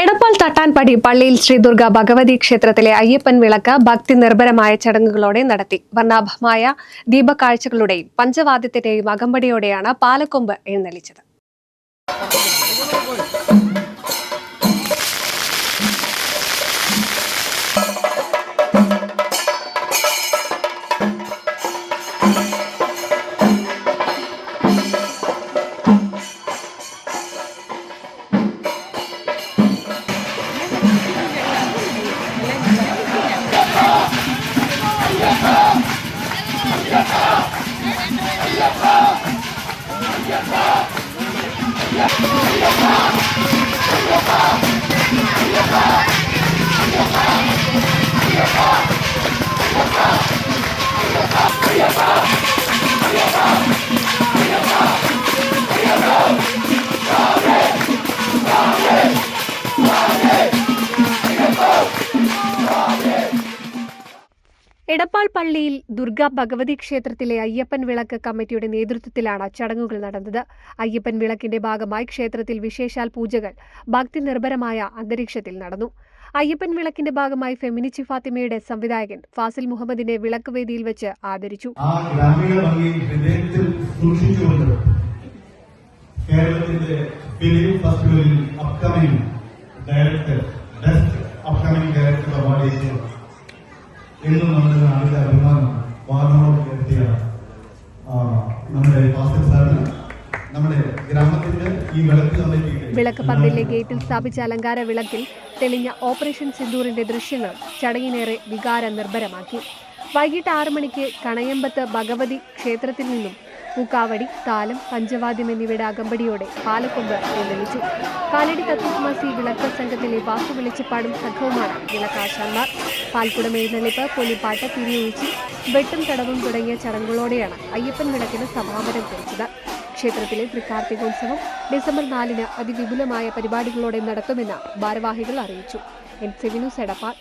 എടപ്പാൾ തട്ടാൻപടി പള്ളിയിൽ ശ്രീ ദുർഗ ഭഗവതി ക്ഷേത്രത്തിലെ അയ്യപ്പൻ വിളക്ക് ഭക്തി നിർഭരമായ ചടങ്ങുകളോടെ നടത്തി. വർണാഭമായ ദീപക്കാഴ്ചകളുടെയും പഞ്ചവാദ്യത്തിന്റെയും അകമ്പടിയോടെയാണ് പാലക്കൊമ്പ് എഴുന്നള്ളിച്ചത്. Yeah. എടപ്പാൾ പള്ളിയിൽ ദുർഗ ഭഗവതി ക്ഷേത്രത്തിലെ അയ്യപ്പൻ വിളക്ക് കമ്മിറ്റിയുടെ നേതൃത്വത്തിലാണ് ചടങ്ങുകൾ നടന്നത്. അയ്യപ്പൻ വിളക്കിന്റെ ഭാഗമായി ക്ഷേത്രത്തിൽ വിശേഷാൽ പൂജകൾ ഭക്തി നിർഭരമായ അന്തരീക്ഷത്തിൽ നടന്നു. അയ്യപ്പൻ വിളക്കിന്റെ ഭാഗമായി ഫെമിനിച്ചി ഫാത്തിമയുടെ സംവിധായകൻ ഫാസിൽ മുഹമ്മദിനെ വിളക്ക് വേദിയിൽ വെച്ച് ആദരിച്ചു. കേരളത്തിന്റെ അപ്കമിംഗ് ഡയറക്ടർ ബെസ്റ്റ് അപ്കമിംഗ് എന്നും നമ്മുടെ നാടിന്റെ അഭിമാനം വാർണോട് ഉയർത്തിയ നമ്മുടെ പാസ്റ്റർ സാറിന് ഗ്രാമത്തിന്റെ ഈ വിളക്ക് പന്തലിലെ ഗേറ്റിൽ സ്ഥാപിച്ച അലങ്കാര വിളക്കിൽ തെളിഞ്ഞ ഓപ്പറേഷൻ സിന്ദൂറിന്റെ ദൃശ്യങ്ങൾ ചടങ്ങിനേറെ വികാര നിർഭരമാക്കി വൈകിട്ട് ആറു മണിക്ക് കണയമ്പത്ത് ഭഗവതി ക്ഷേത്രത്തിൽ നിന്നും പൂക്കാവടി താലം പഞ്ചവാദ്യം എന്നിവയുടെ അകമ്പടിയോടെ പാലക്കൊമ്പ് എഴുന്നള്ളിച്ചു കാലടി തത്വമസി വിളക്ക സംഘത്തിലെ വാസു വിളിച്ചപ്പാടും സംഘവുമാണ് വിളക്കാശാന്മാർ. പാൽക്കുടം എഴുന്നള്ളിപ്പ് പൊലിപ്പാട്ട് തിരിയൊഴിച്ച് വെട്ടും തടവും തുടങ്ങിയ ചടങ്ങുകളോടെയാണ് അയ്യപ്പൻ വിളക്കിന് സമാപനം കുറിച്ചത്. ക്ഷേത്രത്തിലെ തൃക്കാർത്തികോത്സവം ഡിസംബർ നാലിന് അതിവിപുലമായ പരിപാടികളോടെ നടത്തുമെന്ന് ഭാരവാഹികൾ അറിയിച്ചു. എൻ സെവിനു സെടപ്പാൾ